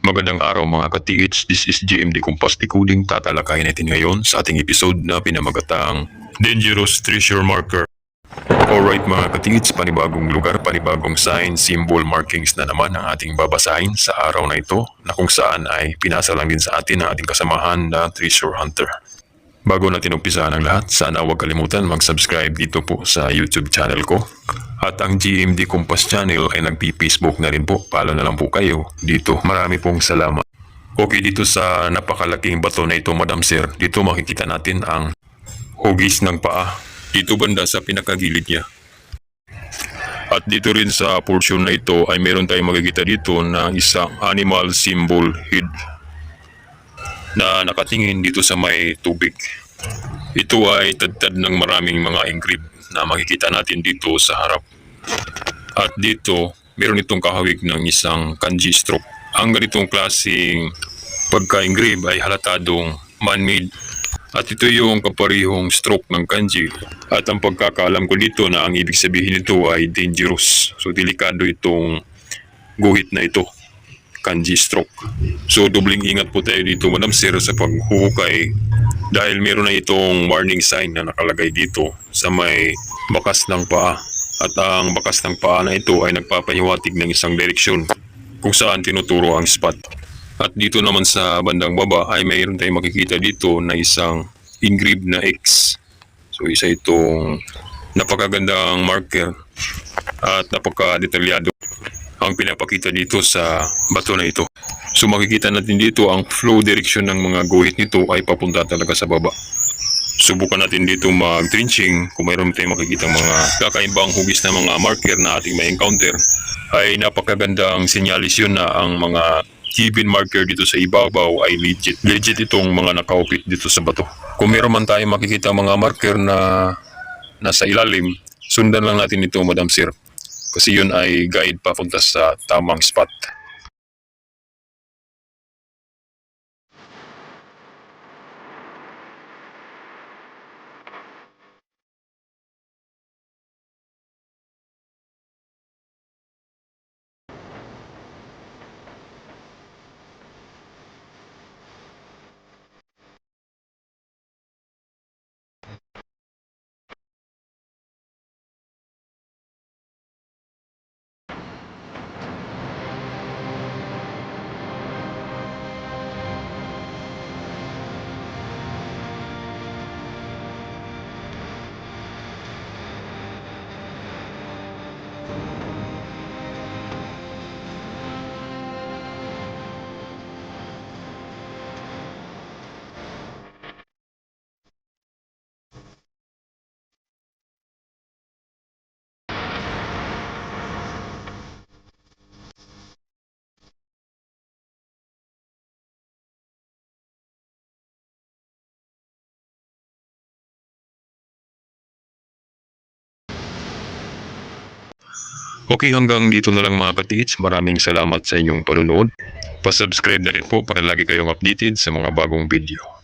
Magandang araw mga ka-TH, this is GMD Compass Decoding. Tatalakayin natin ngayon sa ating episode na pinamagatang Dangerous Treasure Marker. Alright mga ka-TH, panibagong lugar, panibagong sign, symbol, markings na naman ang ating babasahin sa araw na ito na kung saan ay pinasa lang din sa atin ng ating kasamahan na Treasure Hunter. Bago natin umpisahan ang lahat, sana huwag kalimutan mag-subscribe dito po sa YouTube channel ko. At ang GMD Compass channel ay nagpi-Facebook na rin po. Follow na lang po kayo dito. Marami pong salamat. Okay, dito sa napakalaking bato na ito, Madam Sir, dito makikita natin ang hugis ng paa. Dito banda sa pinakagilid niya. At dito rin sa portion na ito ay meron tayong makikita dito na isang animal symbol head na nakatingin dito sa may tubig. Ito ay tadtad ng maraming mga engrave na makikita natin dito sa harap. At dito, meron itong kahawig ng isang kanji stroke. Ang ganitong klaseng pagka-engrave ay halatadong man-made. At ito yung kaparihong stroke ng kanji. At ang pagkakaalam ko dito na ang ibig sabihin nito ay dangerous. So delikado itong guhit na ito kanji stroke. So dobling ingat po tayo dito Madam Sir sa paghuhukay dahil meron na itong warning sign na nakalagay dito sa may bakas ng paa. At ang bakas ng paa na ito ay nagpapahiwatig ng isang direksyon kung saan tinuturo ang spot. At dito naman sa bandang baba ay mayroon tayong makikita dito na isang engraved na X. So isa itong napakagandang marker at napaka-detalyado ang pinapakita dito sa bato na ito. So makikita natin dito ang flow direction ng mga guhit nito ay papunta talaga sa baba. Subukan natin dito mag-drenching kung mayroon tayong makikita mga kakaibang hugis na mga marker na ating may encounter ay napakagandang sinyalis yun na ang mga given marker dito sa ibabaw ay legit. Legit itong mga nakaupit dito sa bato. Kung meron man tayong makikita mga marker na nasa ilalim, sundan lang natin ito Madam Sir kasi yun ay guide papunta sa tamang spot. Okay, hanggang dito na lang mga katits. Maraming salamat sa inyong panunood. Pasubscribe na rin po para lagi kayong updated sa mga bagong video.